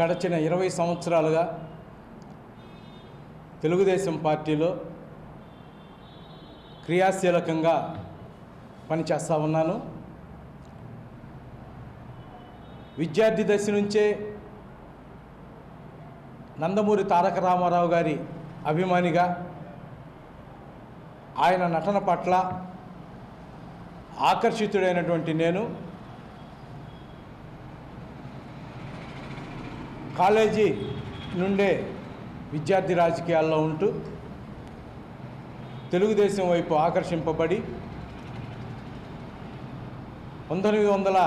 గడచిన ఇరవై సంవత్సరాలుగా తెలుగుదేశం పార్టీలో క్రియాశీలకంగా పనిచేస్తూ ఉన్నాను. విద్యార్థి దశ నుంచే నందమూరి తారక రామారావు గారి అభిమానిగా ఆయన నటన పట్ల ఆకర్షితుడైనటువంటి నేను కాలేజీ నుండే విద్యార్థి రాజకీయాల్లో ఉంటూ తెలుగుదేశం వైపు ఆకర్షింపబడి పంతొమ్మిది వందల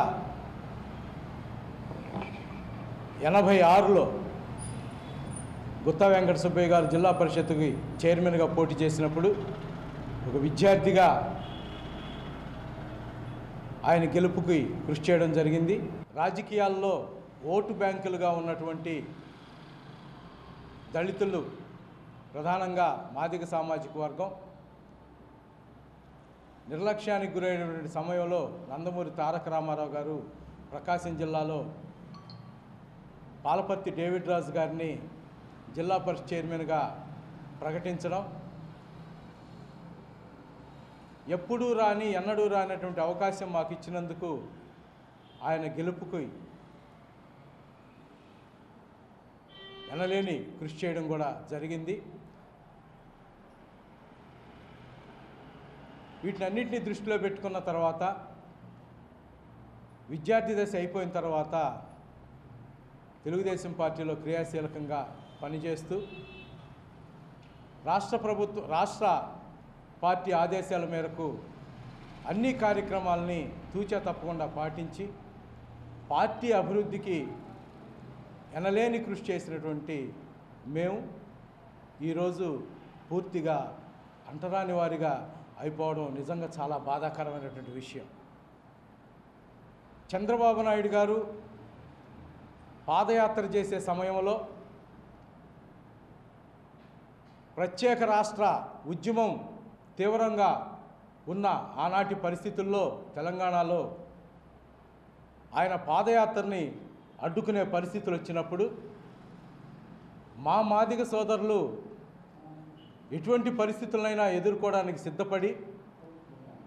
ఎనభై ఆరులో గుత్తా వెంకట సుబ్బయ్య గారు జిల్లా పరిషత్కి చైర్మన్గా పోటీ చేసినప్పుడు ఒక విద్యార్థిగా ఆయన గెలుపుకి కృషి చేయడం జరిగింది. రాజకీయాల్లో ఓటు బ్యాంకులుగా ఉన్నటువంటి దళితులు ప్రధానంగా మాదిగ సామాజిక వర్గం. నిర్లక్ష్యానికి గురైనటువంటి సమయంలో నందమూరి తారక రామారావు గారు ప్రకాశం జిల్లాలో పాలపర్తి డేవిడ్ రాజు గారిని జిల్లా పరిషత్ చైర్మన్గా ప్రకటించడం. ఎప్పుడూ రాని ఎన్నడూ రానటువంటి అవకాశం మాకు ఇచ్చినందుకు ఆయన గెలుపుకి ఎనలేని కృషి చేయడం కూడా జరిగింది. వీటినన్నింటినీ దృష్టిలో పెట్టుకున్న తర్వాత విద్యార్థి దశ అయిపోయిన తర్వాత తెలుగుదేశం పార్టీలో క్రియాశీలకంగా పనిచేస్తూ రాష్ట్ర ప్రభుత్వ రాష్ట్ర పార్టీ ఆదేశాల మేరకు అన్ని కార్యక్రమాలని తూచా తప్పకుండా పాటించి పార్టీ అభివృద్ధికి ఎనలేని కృషి చేసినటువంటి మేము ఈరోజు పూర్తిగా అంటరాని వారిగా అయిపోవడం నిజంగా చాలా బాధాకరమైనటువంటి విషయం. చంద్రబాబు నాయుడు గారు పాదయాత్ర చేసే సమయంలో ప్రత్యేక రాష్ట్ర ఉద్యమం తీవ్రంగా ఉన్న ఆనాటి పరిస్థితుల్లో తెలంగాణలో ఆయన పాదయాత్రని అడ్డుకునే పరిస్థితులు వచ్చినప్పుడు మా మాదిగ సోదరులు ఎటువంటి పరిస్థితులైనా ఎదుర్కోవడానికి సిద్ధపడి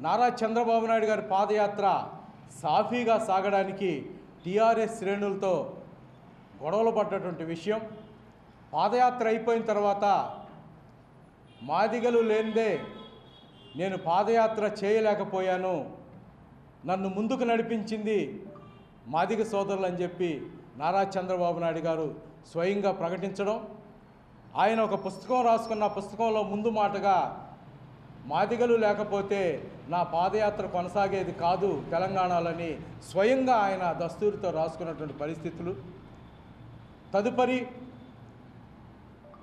నారా చంద్రబాబు నాయుడు గారి పాదయాత్ర సాఫీగా సాగడానికి టీఆర్ఎస్ శ్రేణులతో గొడవలు పడ్డటువంటి విషయం. పాదయాత్ర అయిపోయిన తర్వాత మాదిగలు లేనిదే నేను పాదయాత్ర చేయలేకపోయాను. నన్ను ముందుకు నడిపించింది మాదిగ సోదరులు అని చెప్పి నారా చంద్రబాబు నాయుడు గారు స్వయంగా ప్రకటించడం ఆయన ఒక పుస్తకం రాసుకున్న పుస్తకంలో ముందు మాటగా మాదిగలు లేకపోతే నా పాదయాత్ర కొనసాగేది కాదు తెలంగాణలని స్వయంగా ఆయన దస్తూరితో రాసుకున్నటువంటి పరిస్థితులు. తదుపరి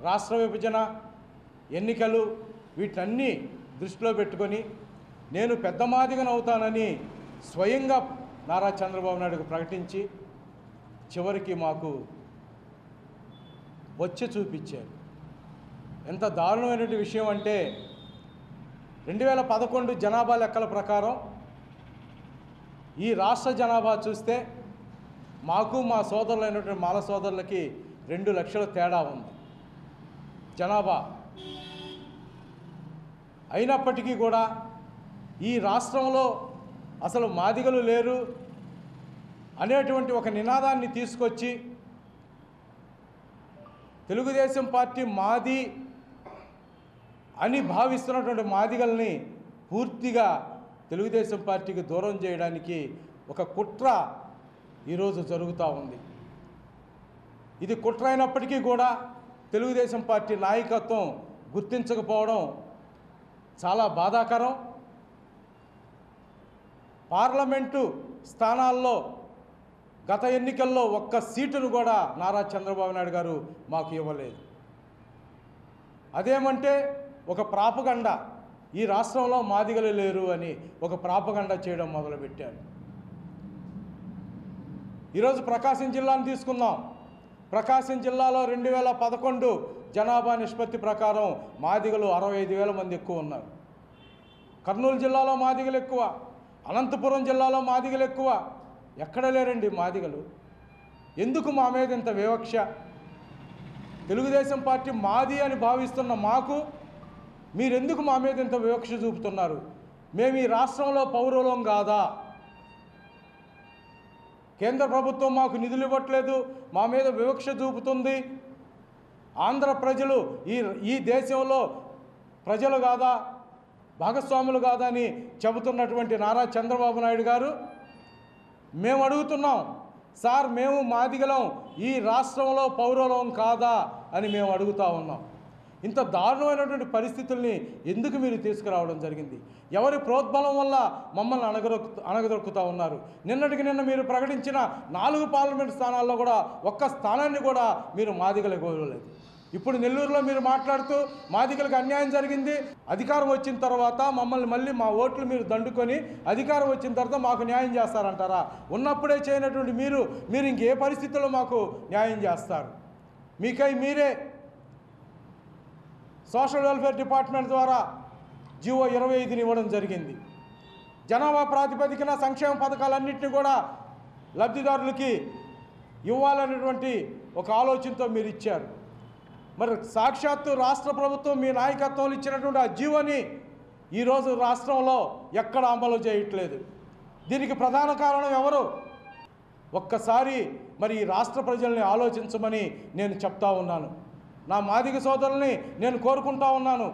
రాష్ట్ర విభజన ఎన్నికలు వీటన్ని దృష్టిలో పెట్టుకొని నేను పెద్ద మాదిగనవుతానని స్వయంగా నారా చంద్రబాబు నాయుడుకు ప్రకటించి చివరికి మాకు వచ్చి చూపించారు. ఎంత దారుణమైనటువంటి విషయం అంటే రెండు వేల పదకొండు జనాభా లెక్కల ప్రకారం ఈ రాష్ట్ర జనాభా చూస్తే మాకు మా సోదరులైనటువంటి మాల సోదరులకి రెండు లక్షల తేడా ఉంది. జనాభా. అయినప్పటికీ కూడా ఈ రాష్ట్రంలో అసలు మాదిగలు లేరు అనేటువంటి ఒక నినాదాన్ని తీసుకొచ్చి తెలుగుదేశం పార్టీ మాది అని భావిస్తున్నటువంటి మాదిగల్ని పూర్తిగా తెలుగుదేశం పార్టీకి దూరం చేయడానికి ఒక కుట్ర ఈరోజు జరుగుతూ ఉంది. ఇది కుట్ర అయినప్పటికీ కూడా తెలుగుదేశం పార్టీ నాయకత్వం గుర్తించకపోవడం చాలా బాధాకరం. పార్లమెంటు స్థానాల్లో గత ఎన్నికల్లో ఒక్క సీటును కూడా నారా చంద్రబాబు నాయుడు గారు మాకు ఇవ్వలేదు. అదేమంటే ఒక ప్రాపగండ ఈ రాష్ట్రంలో మాదిగలు లేరు అని ఒక ప్రాపగండ చేయడం మొదలుపెట్టారు. ఈరోజు ప్రకాశం జిల్లాను తీసుకుందాం. ప్రకాశం జిల్లాలో రెండు వేల పదకొండు జనాభా నిష్పత్తి ప్రకారం మాదిగలు అరవై ఐదు వేల మంది ఎక్కువ ఉన్నారు. కర్నూలు జిల్లాలో మాదిగలు ఎక్కువ. అనంతపురం జిల్లాలో మాదిగలు ఎక్కువ. ఎక్కడ లేరండి మాదిగలు? ఎందుకు మా మీద ఇంత వివక్ష? తెలుగుదేశం పార్టీ మాది అని భావిస్తున్న మాకు మీరెందుకు మా మీద ఇంత వివక్ష చూపుతున్నారు? మేము ఈ రాష్ట్రంలో పౌరులం కాదా? కేంద్ర ప్రభుత్వం మాకు నిధులు ఇవ్వట్లేదు మా మీద వివక్ష చూపుతుంది. ఆంధ్ర ప్రజలు ఈ ఈ దేశంలో ప్రజలు కాదా? భాగస్వాములు కాదా అని చెబుతున్నటువంటి నారా చంద్రబాబు నాయుడు గారు మేము అడుగుతున్నాం సార్ మేము మాదిగలం ఈ రాష్ట్రంలో పౌరులం కాదా? అని మేము అడుగుతా ఉన్నాం. ఇంత దారుణమైనటువంటి పరిస్థితుల్ని ఎందుకు మీరు తీసుకురావడం జరిగింది? ఎవరి ప్రోద్బలం వల్ల మమ్మల్ని అణగదొక్కు అణగదొక్కుతూ ఉన్నారు? నిన్నటికి నిన్న మీరు ప్రకటించిన నాలుగు పార్లమెంట్ స్థానాల్లో కూడా ఒక్క స్థానాన్ని కూడా మీరు మాదిగలే ఇవ్వలేదు ఇప్పుడు నెల్లూరులో మీరు మాట్లాడుతూ మాదికలకు అన్యాయం జరిగింది అధికారం వచ్చిన తర్వాత మమ్మల్ని మళ్ళీ మా ఓట్లు మీరు దండుకొని అధికారం వచ్చిన తర్వాత మాకు న్యాయం చేస్తారంటారా? ఉన్నప్పుడే చేయనటువంటి మీరు మీరు ఇంకే పరిస్థితుల్లో మాకు న్యాయం చేస్తారు. మీకై మీరే సోషల్ వెల్ఫేర్ డిపార్ట్మెంట్ ద్వారా జీవో ఇరవై ఐదుని ఇవ్వడం జరిగింది. జనాభా ప్రాతిపదికన సంక్షేమ పథకాలన్నింటినీ కూడా లబ్ధిదారులకి ఇవ్వాలనేటువంటి ఒక ఆలోచనతో మీరు ఇచ్చారు. మరి సాక్షాత్తు రాష్ట్ర ప్రభుత్వం మీ నాయకత్వంలో ఇచ్చినటువంటి ఆ జీవోని ఈరోజు రాష్ట్రంలో ఎక్కడ అమలు చేయట్లేదు. దీనికి ప్రధాన కారణం ఎవరు? ఒక్కసారి మరి ఈ రాష్ట్ర ప్రజల్ని ఆలోచించమని నేను చెప్తా ఉన్నాను. నా మాదిగ సోదరుల్ని నేను కోరుకుంటా ఉన్నాను.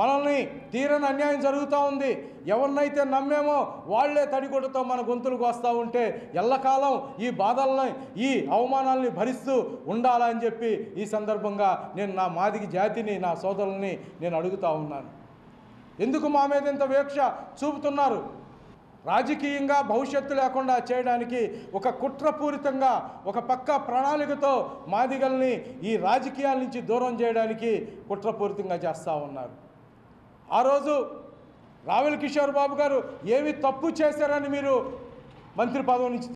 మనల్ని తీరని అన్యాయం జరుగుతూ ఉంది. ఎవరినైతే నమ్మేమో వాళ్ళే తడిగొడ్డుతో మన గొంతులకు వస్తూ ఉంటే ఎల్లకాలం ఈ బాధల్ని ఈ అవమానాల్ని భరిస్తూ ఉండాలని చెప్పి ఈ సందర్భంగా నేను నా మాదిగి జాతిని నా సోదరుల్ని నేను అడుగుతా ఉన్నాను. ఎందుకు మా మీద ఇంత వీక్ష చూపుతున్నారు? రాజకీయంగా భవిష్యత్తు లేకుండా చేయడానికి ఒక కుట్రపూరితంగా ఒక పక్క ప్రణాళికతో మాదిగల్ని ఈ రాజకీయాల నుంచి దూరం చేయడానికి కుట్రపూరితంగా చేస్తూ ఉన్నారు. ఆ రోజు రావెల్ కిషోర్ బాబు గారు ఏమి తప్పు చేశారని మీరు మంత్రి పదవి నుంచి